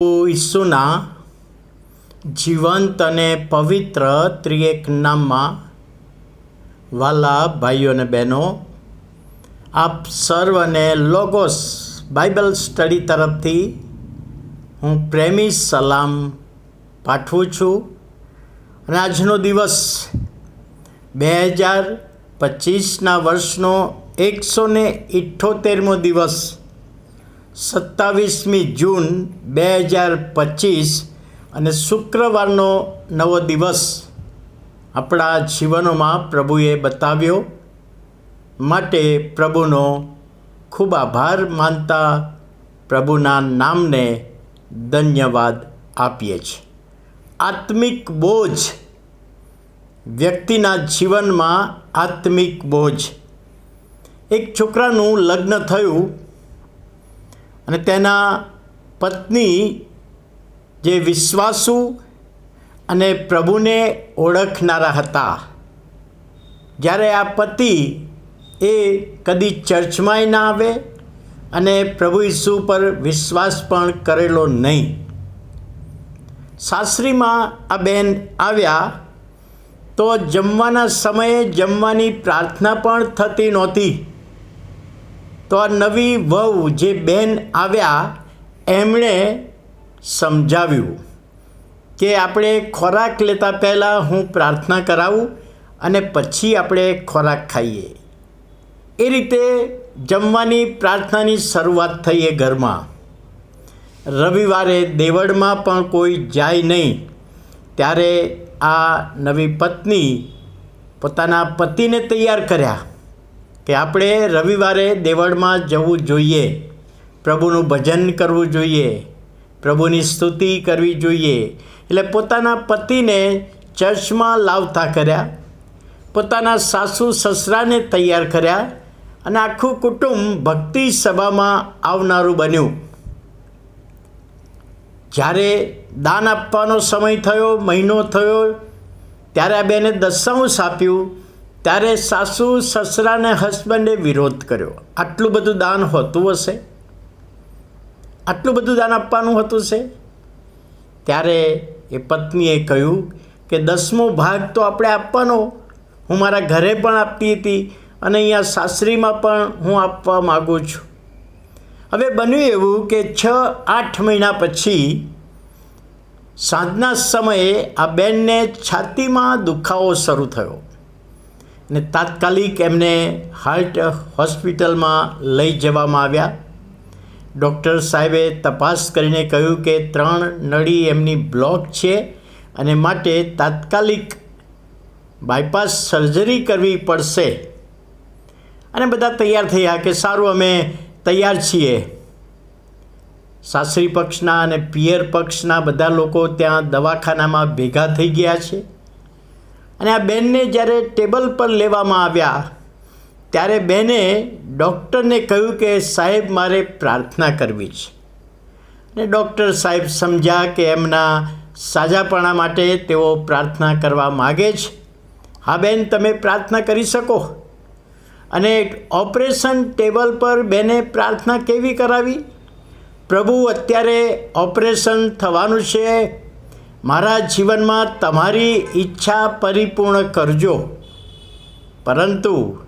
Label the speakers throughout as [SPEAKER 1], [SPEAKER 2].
[SPEAKER 1] ઈસુના જીવંત અને પવિત્ર ત્રિએક નામમાં વાલા ભાઈઓ અને બહેનો, આપ સર્વને લોગોસ બાઇબલ સ્ટડી તરફથી હું પ્રેમી સલામ પાઠવું છું. અને આજનો દિવસ બે હજાર પચીસના વર્ષનો એકસો ને ઇઠ્ઠોતેરમો દિવસ સત્તાવીસમી જૂન બે હજાર પચીસ અને શુક્રવારનો નવો દિવસ આપણા જીવનોમાં પ્રભુએ બતાવ્યો. માટે પ્રભુનો ખૂબ આભાર માનતા પ્રભુના નામને ધન્યવાદ આપીએ છીએ. આત્મિક બોજ વ્યક્તિના જીવનમાં આત્મિક બોજ. એક છોકરાનું લગ્ન થયું અને તેના પત્ની જે વિશ્વાસુ અને પ્રભુને ઓળખનારા હતા. જ્યારે આ પતિ એ કદી ચર્ચમાંય ના આવે અને પ્રભુ ઈસુ પર વિશ્વાસ પણ કરેલો નહીં. સાસરીમાં આ બેન આવ્યા તો જમવાના સમયે જમવાની પ્રાર્થના પણ થતી નહોતી. તો આ નવી વહુ જે બેન આવ્યા, એમણે સમજાવ્યું કે આપણે ખોરાક લેતા પહેલાં હું પ્રાર્થના કરાવું અને પછી આપણે ખોરાક ખાઈએ. એ રીતે જમવાની પ્રાર્થનાની શરૂઆત થઈ એ ઘરમાં. રવિવારે દેવળમાં પણ કોઈ જાય નહીં. ત્યારે આ નવી પત્ની પોતાના પતિને તૈયાર કર્યા. કે આપણે રવિવારે દેવળમાં જવું જોઈએ. પ્રભુનું ભજન કરવું જોઈએ. પ્રભુની સ્તુતિ કરવી જોઈએ. એટલે પોતાના પતિને ચર્ચમાં લાવતા કર્યા. પોતાના સાસુ સસરાને તૈયાર કર્યા અને આખું કુટુંબ ભક્તિ સભામાં આવનારું બન્યું. જ્યારે દાન આપવાનો સમય થયો, મહિનો થયો, ત્યારે આ બેને દશાંશ આપ્યું ત્યારે સાસુ સસરાને હસબન્ડે વિરોધ કર્યો. આટલું બધું દાન હોતું હશે? આટલું બધું દાન આપવાનું હતું છે ત્યારે એ પત્નીએ કહ્યું કે દસમો ભાગ તો આપણે આપવાનો. હું મારા ઘરે પણ આપતી હતી અને અહીંયા સાસરીમાં પણ હું આપવા માગું છું. હવે બન્યું એવું કે છ, આઠ મહિના પછી સાંજના સમયે આ બેનને છાતીમાં દુખાવો શરૂ થયો. ને તાત્કાલિક એમને હાર્ટ હોસ્પિટલમાં લઈ જવામાં આવ્યા. ડૉક્ટર સાહેબે તપાસ કરીને કહ્યું કે ત્રણ નળી એમની બ્લોક છે અને માટે તાત્કાલિક બાયપાસ સર્જરી કરવી પડશે. અને બધા તૈયાર થયા કે સારું અમે તૈયાર છીએ. સાસરી પક્ષના અને પિયર પક્ષના બધા લોકો ત્યાં દવાખાનામાં ભેગા થઈ ગયા છે. અને આ બેનને જ્યારે ટેબલ પર લેવામાં આવ્યા, ત્યારે બેને ડૉક્ટરને કહ્યું કે, સાહેબ, મારે પ્રાર્થના કરવી છે. અને ડૉક્ટર સાહેબ સમજ્યા કે એમના સાજાપણા માટે તેઓ પ્રાર્થના કરવા માગે છે. હા, બેન, તમે પ્રાર્થના કરી શકો. અને ઓપરેશન ટેબલ પર બેને પ્રાર્થના કેવી કરાવી? પ્રભુ, અત્યારે ઓપરેશન થવાનું છે. મારા જીવનમાં તમારી ઈચ્છા પરિપૂર્ણ કરજો. પરંતુ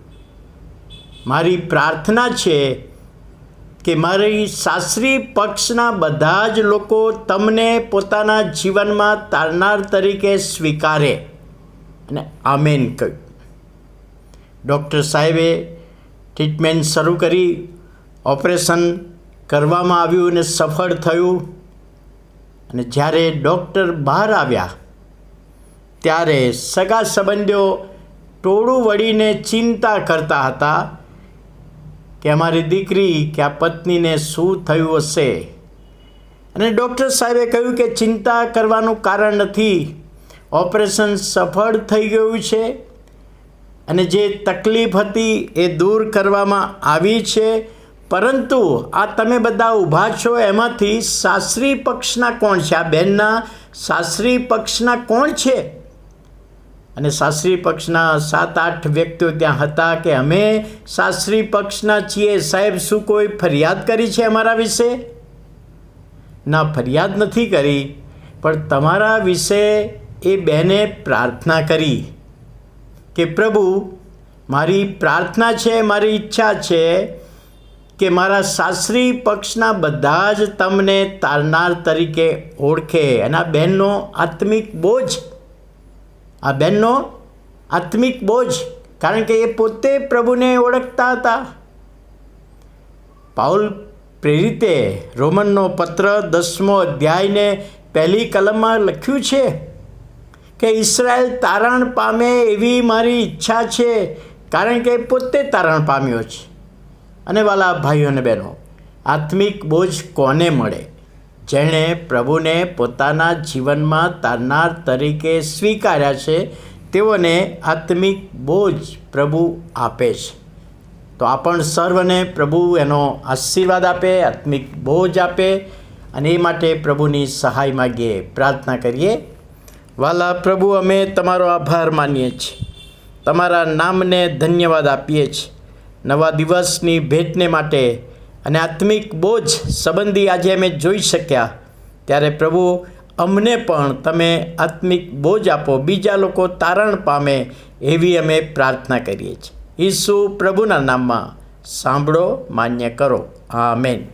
[SPEAKER 1] મારી પ્રાર્થના છે કે મારી સાસરી પક્ષના બધા જ લોકો તમને પોતાના જીવનમાં તારનાર તરીકે સ્વીકારે અને આમેન કહ્યું. ડૉક્ટર સાહેબે ટ્રીટમેન્ટ શરૂ કરી, ઓપરેશન કરવામાં આવ્યું અને સફળ થયું. અને જ્યારે ડૉક્ટર બહાર આવ્યા, ત્યારે સગા સંબંધીઓ ટોળું વળીને ચિંતા કરતા હતા કે અમારી દીકરી કે આ પત્નીને શું થયું હશે? અને ડૉક્ટર સાહેબે કહ્યું કે ચિંતા કરવાનું કારણ નથી. ઓપરેશન સફળ થઈ ગયું છે અને જે તકલીફ હતી એ દૂર કરવામાં આવી છે. પરંતુ આ તમે બધા ઊભા છો એમાંથી સાસરી પક્ષના કોણ છે? આ બેનના સાસરી પક્ષના કોણ છે? અને સાસરી પક્ષના સાત આઠ વ્યક્તિઓ ત્યાં હતા કે અમે સાસરી પક્ષના છીએ. સાહેબ, શું કોઈ ફરિયાદ કરી છે અમારા વિશે? ના, ફરિયાદ નથી કરી, પણ તમારા વિશે એ બહેને પ્રાર્થના કરી કે પ્રભુ, મારી પ્રાર્થના છે, મારી ઈચ્છા છે કે મારા સાસરી પક્ષના બધા જ તમને તારનાર તરીકે ઓળખે. અને આ બહેનનો આત્મિક બોજ. આ બહેનનો આત્મિક બોજ. કારણ કે એ પોતે પ્રભુને ઓળખતા હતા. પાઉલ પ્રેરિતે રોમનનો પત્ર દસમો અધ્યાયને પહેલી કલમમાં લખ્યું છે કે ઈસરાયલ તારણ પામે એવી મારી ઈચ્છા છે. કારણ કે પોતે તારણ પામ્યો છે. અને વાલા ભાઈઓ અને બહેનો, આત્મિક બોજ કોને મળે? જેણે પ્રભુને પોતાના જીવનમાં તારનાર તરીકે સ્વીકાર્યા છે, તેઓને આત્મિક બોજ પ્રભુ આપે છે. તો આ પણ સર્વને પ્રભુ એનો આશીર્વાદ આપે, આત્મિક બોજ આપે અને એ માટે પ્રભુની સહાય માગીએ પ્રાર્થના કરીએ. વાલા પ્રભુ, અમે તમારો આભાર માનીએ છીએ. તમારા નામને ધન્યવાદ આપીએ છીએ. નવા દિવસની ભેટને માટે અને આત્મિક બોજ સંબંધી આજે અમે જોઈ શક્યા. ત્યારે પ્રભુ, અમને પણ તમે આત્મિક બોજ આપો. બીજા લોકો તારણ પામે એવી અમે પ્રાર્થના કરીએ છીએ. ઈસુ પ્રભુના નામમાં સાંભળો, માન્ય કરો. આમેન.